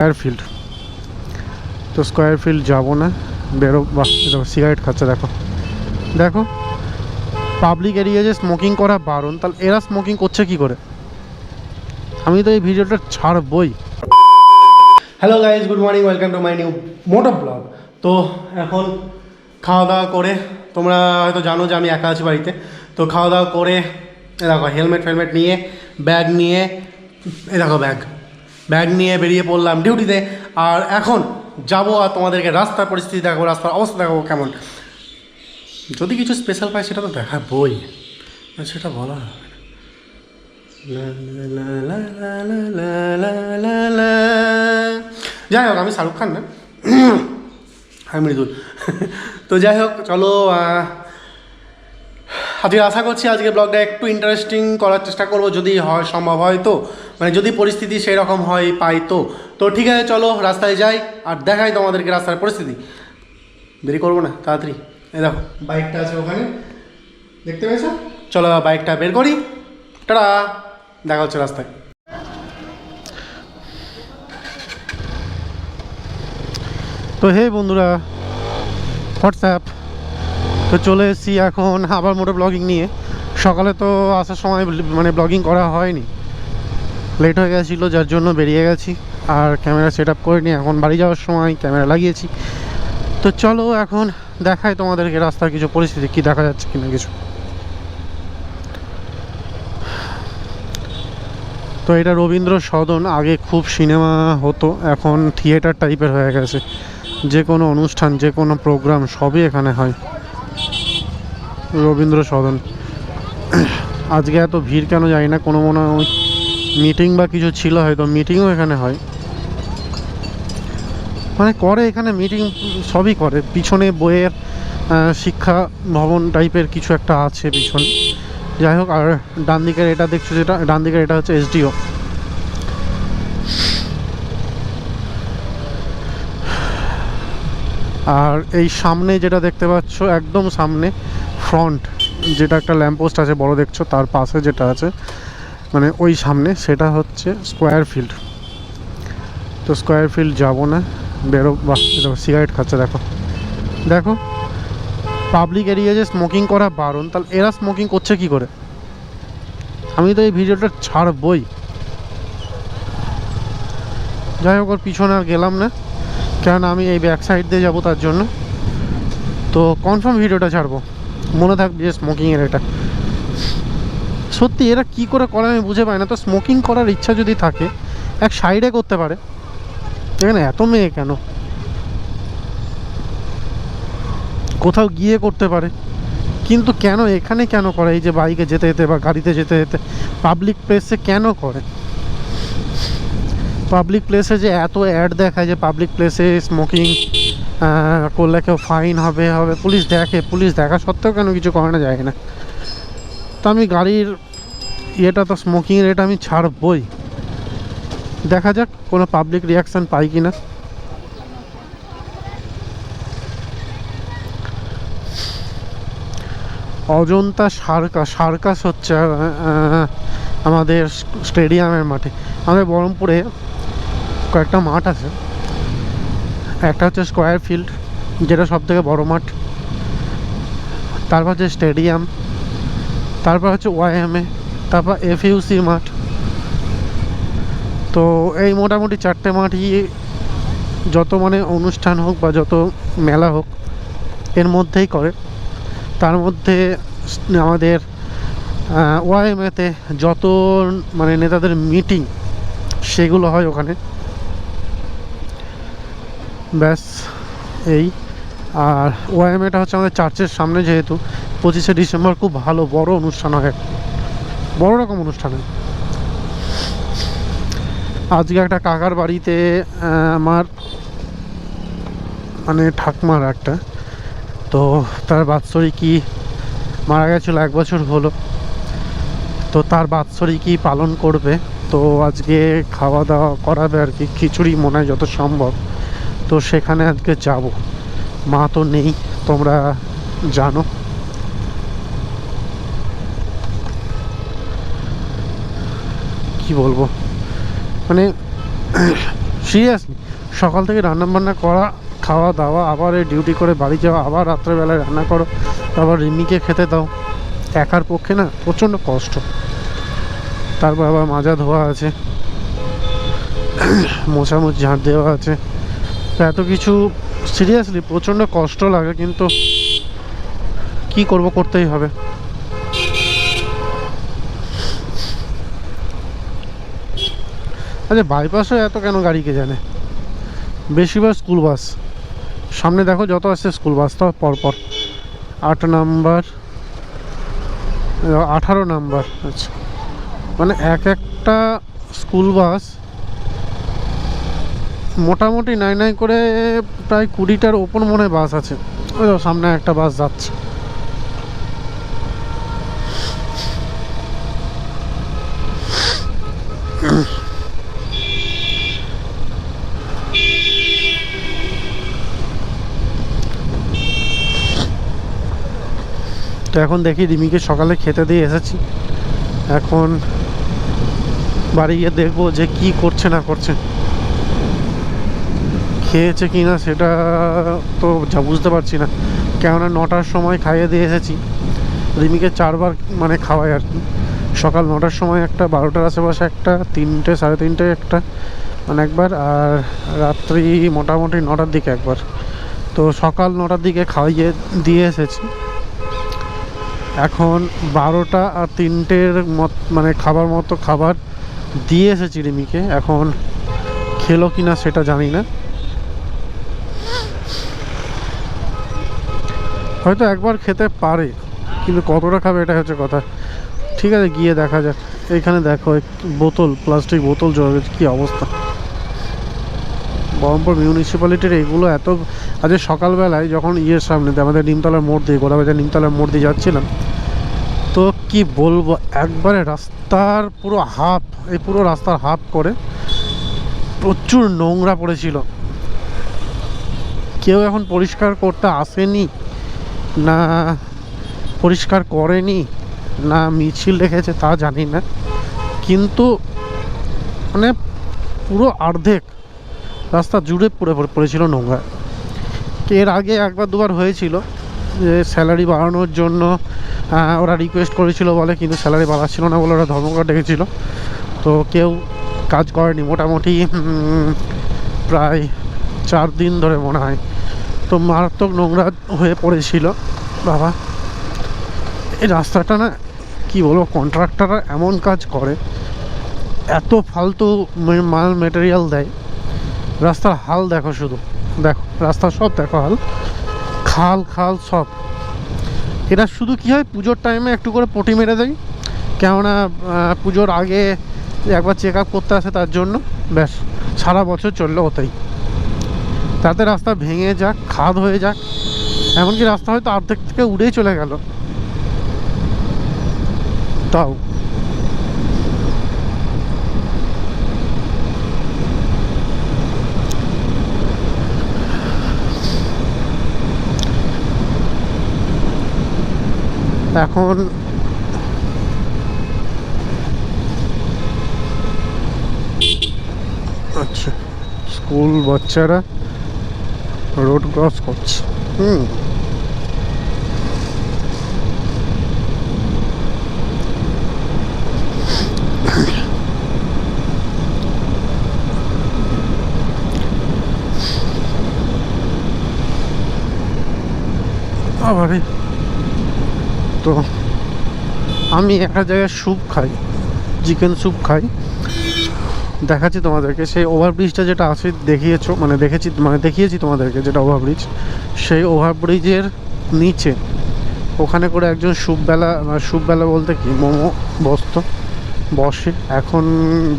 Square field তো square field যাব না বেরো দেখো সিগারেট খাচ্ছে, দেখো। দেখো পাবলিক এরিয়া যে স্মোকিং করা বারণ, তাহলে এরা স্মোকিং করছে কি করে? আমি তো এই ভিডিওটা ছাড়বই। Hello guys good morning welcome to my new moto vlog তো এখন খাওয়া দাওয়া করে, তোমরা হয়তো জানো যে আমি একা আছি বাড়িতে। তো খাওয়া দাওয়া করে দেখো হেলমেট ফেলমেট নিয়ে ব্যাগ নিয়ে এ দেখো ব্যাগ ব্যাগ নিয়ে বেরিয়ে পড়লাম ডিউটিতে। আর এখন যাব আর তোমাদেরকে রাস্তার পরিস্থিতি দেখাবো, রাস্তার অবস্থা দেখাবো কেমন। যদি কিছু স্পেশাল পাই সেটা তো দেখাবই। সেটা বলা যাই হোক, আমি শাহরুখ খান না। হ্যাঁ মৃদুল। তো যাই হোক, চলো আজকে আশা করছি আজকে ব্লগটা একটু ইন্টারেস্টিং করার চেষ্টা করব, যদি হয়, সম্ভব হয় তো। মানে যদি পরিস্থিতি সেই রকম হয়, পাই তো। তো ঠিক আছে, চলো, রাস্তায় যাই, আর দেখাই তোমাদেরকে রাস্তার পরিস্থিতি। দেরি করব না, তাড়াতাড়ি। এই দেখো, বাইকটা আছে ওখানে। দেখতে পেয়েছ? চলো বাইকটা বের করি। টাটা! দেখা হচ্ছে রাস্তায়। তো হে বন্ধুরা, হোয়াটসঅ্যাপ? তো চলে এসেছি এখন আবার মোটো ব্লগিং নিয়ে। সকালে তো আসার সময় মানে ব্লগিং করা হয়নি। লেট হয়ে গেছিল, যার জন্য বেরিয়ে গেছি। আর ক্যামেরা সেট আপ করিনি এখন বাড়ি যাওয়ার সময় ক্যামেরা লাগিয়েছি। তো চলো এখন দেখায় তোমাদেরকে রাস্তার কিছু পরিস্থিতি, কি দেখা যাচ্ছে কিনা কিছু। তো এটা রবীন্দ্র সদন, আগে খুব সিনেমা হতো, এখন থিয়েটার টাইপের হয়ে গেছে। যে কোনো অনুষ্ঠান, যে কোনো প্রোগ্রাম সবই এখানে হয়। রবীন্দ্র সদন। আজকে এত ভিড় কেন জানি না, কোনো মনে হয় মিটিং বা কিছু ছিল হয়তো মিটিংও এখানে হয়। মানে করে এখানে মিটিং সবই করে। পিছনে বইয়ের শিক্ষা ভবন টাইপের কিছু একটা আছে পিছনে। যাই হোক, আর ডান দিকের এটা দেখছ যেটা ডান দিকের এটা হচ্ছে এসডিও আর এই সামনে যেটা দেখতে পাচ্ছ, একদম সামনে ফ্রন্ট যেটা একটা ল্যাম্পপোস্ট আছে, বড় দেখছ, তার পাশে যেটা আছে মানে ওই সামনে সেটা হচ্ছে স্কোয়ার ফিল্ড তো স্কোয়ার ফিল্ড যাব না, বেরো দেখো সিগারেট খাচ্ছে, দেখো। দেখো পাবলিক এরিয়া যে স্মোকিং করা বারণ, তাহলে এরা স্মোকিং করছে কি করে? আমি তো এই ভিডিওটা ছাড়বই। যাই হোক, ওর পিছনে আর গেলাম না। কেন আমি এই ব্যাক সাইড দিয়ে যাব তার জন্য। তো কনফার্ম ভিডিওটা ছাড়বো। মনে থাকবে যে স্মোকিংয়ের এটা। সত্যি, এরা কি করে করে আমি বুঝে পাই না। তো স্মোকিং করার ইচ্ছা যদি থাকে, এক সাইডে করতে পারে। এখানে এত মেয়ে কেন? কোথাও গিয়ে করতে পারে। কিন্তু কেন, এখানে কেন করে? এই যে বাইকে যেতে যেতে বা গাড়িতে যেতে যেতে পাবলিক প্লেসে কেন করে? পাবলিক প্লেসে যে এত অ্যাড দেখায় যে পাবলিক প্লেসে স্মোকিং করলে কেউ ফাইন হবে হবে। পুলিশ দেখে, পুলিশ দেখা সত্ত্বেও কেন কিছু করে না যায় না। তো আমি গাড়ির ইয়েটা তো স্মোকিংয়ের এটা আমি ছাড়বই। দেখা যাক কোনো পাবলিক রিয়াকশান পাই কি না অজন্তা সার্কাস সার্কাস হচ্ছে আমাদের স্টেডিয়ামের মাঠে। আমাদের বহরমপুরে কয়েকটা মাঠ আছে। একটা হচ্ছে স্কোয়ার ফিল্ড যেটা সব থেকে বড়ো মাঠ। তারপর হচ্ছে স্টেডিয়াম তারপর হচ্ছে ওয়াইএমএ তারপর এফইউসি মাঠ। তো এই মোটামুটি চারটে মাঠই যত মানে অনুষ্ঠান হোক বা যত মেলা হোক, এর মধ্যেই করে। তার মধ্যে আমাদের ওয়াইএমএতে যত মানে নেতাদের মিটিং সেগুলো হয় ওখানে। ব্যাস, এই। আর ওয়াইএমএটা হচ্ছে আমাদের চার্চের সামনে যেহেতু, পঁচিশে ডিসেম্বর খুব ভালো, বড় অনুষ্ঠান হয় বড় রকম অনুষ্ঠান। হয় আজকে একটা কাকার বাড়িতে আমার মানে ঠাকমার একটা। তো তার বাৎসরিকী মারা গেছিল, এক বছর হলো। তো তার বাৎসরিকী পালন করবে, তো আজকে খাওয়া দাওয়া করাবে আর কি, খিচুড়ি মনে হয় যত সম্ভব। তো সেখানে আজকে যাব। মা তো নেই, তোমরা জানো। কি বলব? মানে সিরিয়াসলি সকাল থেকে রান্না বান্না করা খাওয়া দাওয়া আবার এই ডিউটি করে বাড়ি যাওয়া, আবার রাত্রেবেলায় রান্না করো আবার রিমিকে খেতে দাও। একার পক্ষে না, প্রচণ্ড কষ্ট। তারপর আবার মাজা ধোয়া আছে, মোছামুছি ঝাঁট দেওয়া আছে। তো এত কিছু সিরিয়াসলি প্রচণ্ড কষ্ট লাগে, কিন্তু কি করব করতেই হবে। আচ্ছা বাইপাসে এত কেন গাড়িকে জানে? বেশিরভাগ স্কুল বাস সামনে দেখো, যত আছে স্কুল বাস তো পরপর। আট নাম্বার, আঠারো নাম্বার। আচ্ছা। মানে এক একটা স্কুল বাস মোটামুটি নাই নাই করে প্রায় কুড়িটার ওপর মনে বাস আছে। ওই সামনে একটা বাস যাচ্ছে। তো এখন দেখি রিমিকে সকালে খেতে দিয়ে এসেছি। এখন বাড়ি গিয়ে দেখব যে কি করছে না করছে। খেয়েছে কি না সেটা তো যা বুঝতে পারছি না। কেননা নটার সময় খাইয়ে দিয়ে এসেছি। রিমিকে চারবার মানে খাওয়াই আর কি। সকাল নটার সময় একটা, বারোটার আশেপাশে একটা, তিনটে, সাড়ে তিনটে একটা মানে একবার, আর রাত্রি মোটামুটি নটার দিকে একবার। তো সকাল নটার দিকে খাইয়ে দিয়ে এসেছি। এখন বারোটা আর তিনটের মত মানে খাবার মতো খাবার দিয়ে এসেছি রিমিকে। এখন খেলো কি না সেটা জানি না। হয়তো একবার খেতে পারে, কিন্তু কতটা খাবে এটা হচ্ছে কথা। ঠিক আছে, গিয়ে দেখা যাক। এখানে দেখো বোতল প্লাস্টিক বোতল জল কি অবস্থা। বহরমপুর মিউনিসিপ্যালিটির এগুলো এত, আজ সকালবেলায় যখন ইয়ের সামনে আমাদের নিমতলার মোড় দিয়ে গোলাবাজার নিমতলার মোড় দিয়ে যাচ্ছিলাম, তো কি বলব, একবারে রাস্তার পুরো হাফ, এই পুরো রাস্তার হাফ করে প্রচুর নোংরা পড়েছিল। কেউ এখন পরিষ্কার করতে আসেনি। না পরিষ্কার করেনি, না মিছিল রেখেছে তা জানি না। কিন্তু মানে পুরো অর্ধেক রাস্তা জুড়ে পড়ে- পড়েছিল নোংরা। এর আগে একবার দুবার হয়েছিল যে স্যালারি বাড়ানোর জন্য ওরা রিকোয়েস্ট করেছিল বলে, কিন্তু স্যালারি বাড়াচ্ছিল না বলে ওরা ধর্মঘট ডেকেছিল। তো কেউ কাজ করেনি। মোটামুটি প্রায় চার দিন ধরে মনে হয় তো মারাত্মক নোংরা হয়ে পড়েছিল। বাবা, এই রাস্তাটা না, কি বলব কন্ট্রাক্টররা এমন কাজ করে, এত ফালতু মাল মেটেরিয়াল দেয়। রাস্তার হাল দেখো শুধু, দেখো রাস্তা সব দেখো হাল, খাল খাল সব। এটা শুধু কি হয়, পুজোর টাইমে একটু করে পটি মেরে দেয়, কেননা পুজোর আগে একবার চেক আপ করতে আসে তার জন্য, ব্যাস, সারা বছর চলল ওতেই। তাতে রাস্তা ভেঙে যাক, খাদ হয়ে যাক। এমনকি রাস্তা হয়তো অর্ধেক থেকে উড়েই চলে গেল। তাও। এখন আচ্ছা স্কুল বাচ্চারা রোড ক্রস করছে। হুম। আবারে তো আমি একটা জায়গায় স্যুপ খাই চিকেন স্যুপ খাই। দেখাচ্ছি তোমাদেরকে। সেই ওভারব্রিজটা যেটা আছে, দেখিয়েছো মানে দেখেছি মানে দেখিয়েছি তোমাদেরকে যেটা ওভারব্রিজ সেই ওভারব্রিজের নিচে, ওখানে করে একজন স্যুপবেলা স্যুপবেলা বলতে কি, মোমো, বসতো, বসে। এখন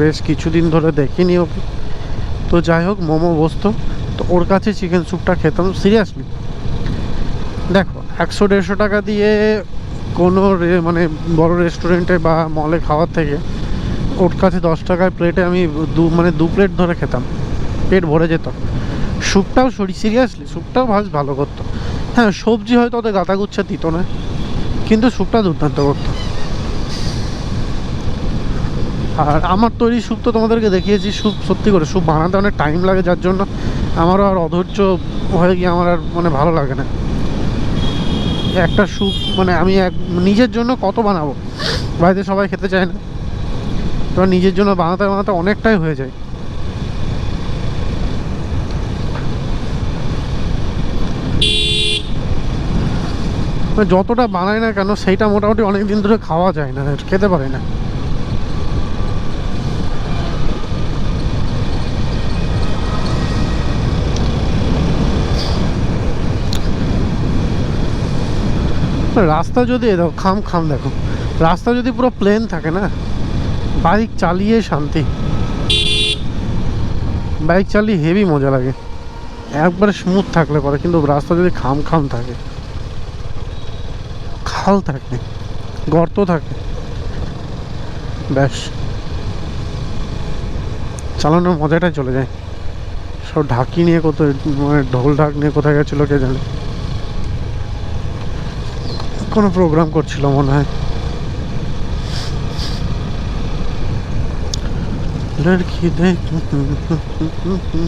বেশ কিছুদিন ধরে দেখিনি ওকে। তো যাই হোক, মোমো, বসতো, তো ওর কাছে চিকেন স্যুপটা খেতাম সিরিয়াসলি দেখো, একশো দেড়শো টাকা দিয়ে কোনো মানে বড় রেস্টুরেন্টে বা মলে খাওয়ার থেকে ওর কাছে দশ টাকার প্লেটে আমি দু মানে দু প্লেট ধরে খেতাম। পেট ভরে যেত। স্যুপটাও সরি সিরিয়াসলি স্যুপটাও ভালো ভালো করতো। হ্যাঁ সবজি হয়তো ওদের গাতাগুচ্ছা দিত না, কিন্তু স্যুপটা দুর্দান্ত করতো। আর আমার তৈরি স্যুপ তো তোমাদেরকে দেখিয়েছি স্যুপ সত্যি করে স্যুপ বানাতে অনেক টাইম লাগে, যার জন্য আমারও আর অধৈর্য হয়ে গিয়ে আমার আর মানে ভালো লাগে না। একটা স্যুপ মানে আমি এক, নিজের জন্য কত বানাবো? বাড়িতে সবাই খেতে চায় না। এবার নিজের জন্য বানাতে বানাতে অনেকটাই হয়ে যায়। মানে যতটা বানাই না কেন, সেইটা মোটামুটি অনেক দিন ধরে খাওয়া যায় না খেতে পারে না। রাস্তা যদি দেখো, খাম খাম দেখো। রাস্তা যদি পুরো প্লেন থাকে না বাইক চালিয়ে শান্তি। বাইক চালিয়ে হেভি মজা লাগে। একবারে স্মুথ থাকলে পরে, কিন্তু রাস্তা যদি খাম খাম থাকে, খাল থাকে, গর্ত থাকে, ব্যাস। চালানোর মজাটাই চলে যায়। সব ঢাকি নিয়ে কোথায় মানে ঢোল ঢাক নিয়ে কোথায় গেছিল কে জানে। কোনো প্রোগ্রাম করছিল মনে হয়। লড়কি দেখো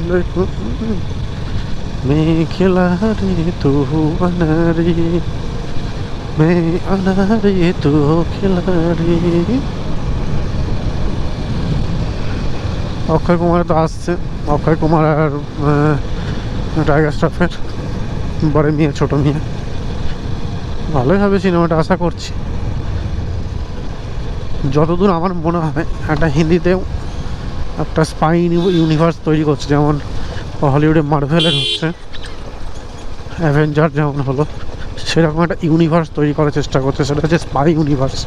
দেখো মেঘলা রে তু আনারি মে আনারি তু খেলারি অক্ষয় কুমার তো আসছে অক্ষয় কুমার আর টাইগার স্টাফের বড় মেয়ে ছোট মেয়ে ভালোই হবে সিনেমাটা আশা করছি যতদূর আমার মনে হয় একটা হিন্দিতেও একটা স্পাই ইউনিভার্স তৈরি করছে, যেমন হলিউডে মার্ভেলের হচ্ছে অ্যাভেঞ্জার যেমন হলো, সেরকম একটা ইউনিভার্স তৈরি করার চেষ্টা করছে, সেটা হচ্ছে স্পাই ইউনিভার্স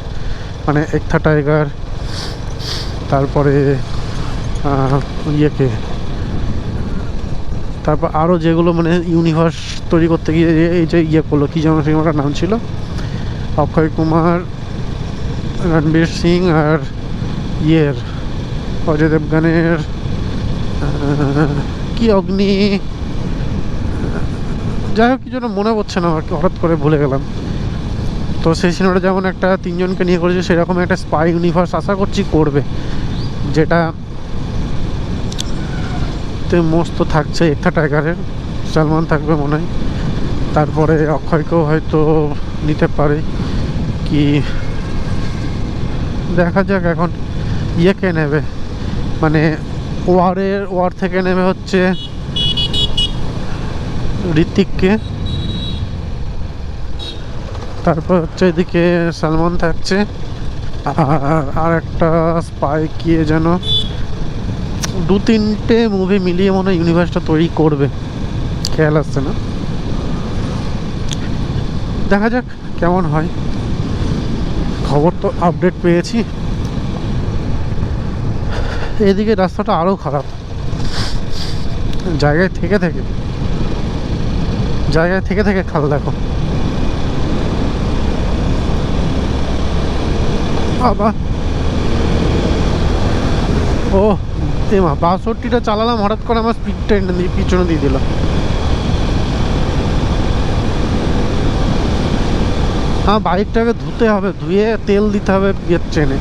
মানে একথা টাইগার তারপরে ইয়েকে তারপর আরও যেগুলো মানে ইউনিভার্স তৈরি করতে গিয়ে এই যে ইয়ে করল, কী যেমন সিনেমাটার নাম ছিল? অক্ষয় কুমার, রণবীর সিং আর ইয়ের অজয় দেবগানের কি অগ্নি? যাই হোক, কি জন্য মনে পড়ছে না আমার হঠাৎ করে ভুলে গেলাম। তো সেই সিনেমাটা যেমন একটা তিনজনকে নিয়ে করেছে, সেরকম একটা স্পাই ইউনিভার্স আশা করছি করবে, যেটা মস্ত থাকছে একটা টাইগারের সালমান থাকবে মনে হয়। তারপরে অক্ষয়কেও হয়তো নিতে পারে, কি দেখা যাক এখন ইয়েকে নেবে? মানে ওয়ারের, ওয়ার থেকে নেমে হচ্ছে ঋত্বিককে। তারপর হচ্ছে এদিকে সালমান থাকছে। আর একটা স্পাই কি যেন দু তিনটে মুভি মিলিয়ে মনে হয় ইউনিভার্সটা তৈরি করবে। খেয়াল আসছে না। দেখা যাক কেমন হয়। খবর তো আপডেট পেয়েছি। এদিকে রাস্তাটা আরও খারাপ। জায়গায় থেকে থেকে। জায়গায় থেকে থেকে খাল দেখো। বাবা। ও এমা বাষট্টিটা চালালাম, হঠাৎ করে আমার স্পিডটা এনে পিছনে দিয়ে দিলাম হ্যাঁ বাইকটাকে ধুতে হবে, ধুয়ে তেল দিতে হবে ট্রেনে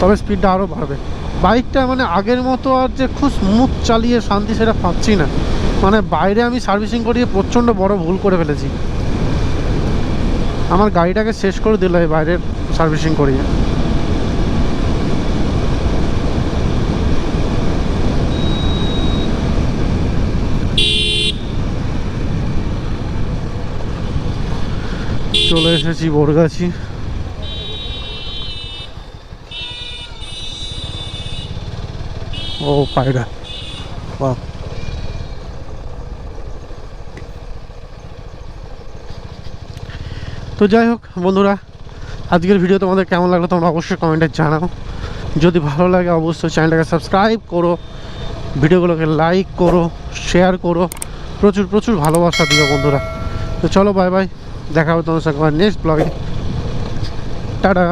তবে স্পিডটা আরও বাড়বে। বাইকটা মানে আগের মতো আর যে খুব স্মুথ চালিয়ে শান্তি সেটা পাচ্ছি না। মানে বাইরে আমি সার্ভিসিং করিয়ে প্রচণ্ড বড় ভুল করে ফেলেছি। আমার গাড়িটাকে শেষ করে দিল এই বাইরের সার্ভিসিং করিয়ে। চলে এসেছি বরগাছি। ও পায়রা বাহ তো যাই হোক, বন্ধুরা, আজকের ভিডিও তোমাদের কেমন লাগল তোমরা অবশ্যই কমেন্টে জানাও। যদি ভালো লাগে, অবশ্যই চ্যানেলটাকে সাবস্ক্রাইব করো, ভিডিওগুলোকে লাইক করো শেয়ার করো। প্রচুর প্রচুর ভালোবাসা দিও, বন্ধুরা। তো চলো বাই বাই দেখা হবে তোমার সঙ্গে নেক্সট ব্লগে টাটা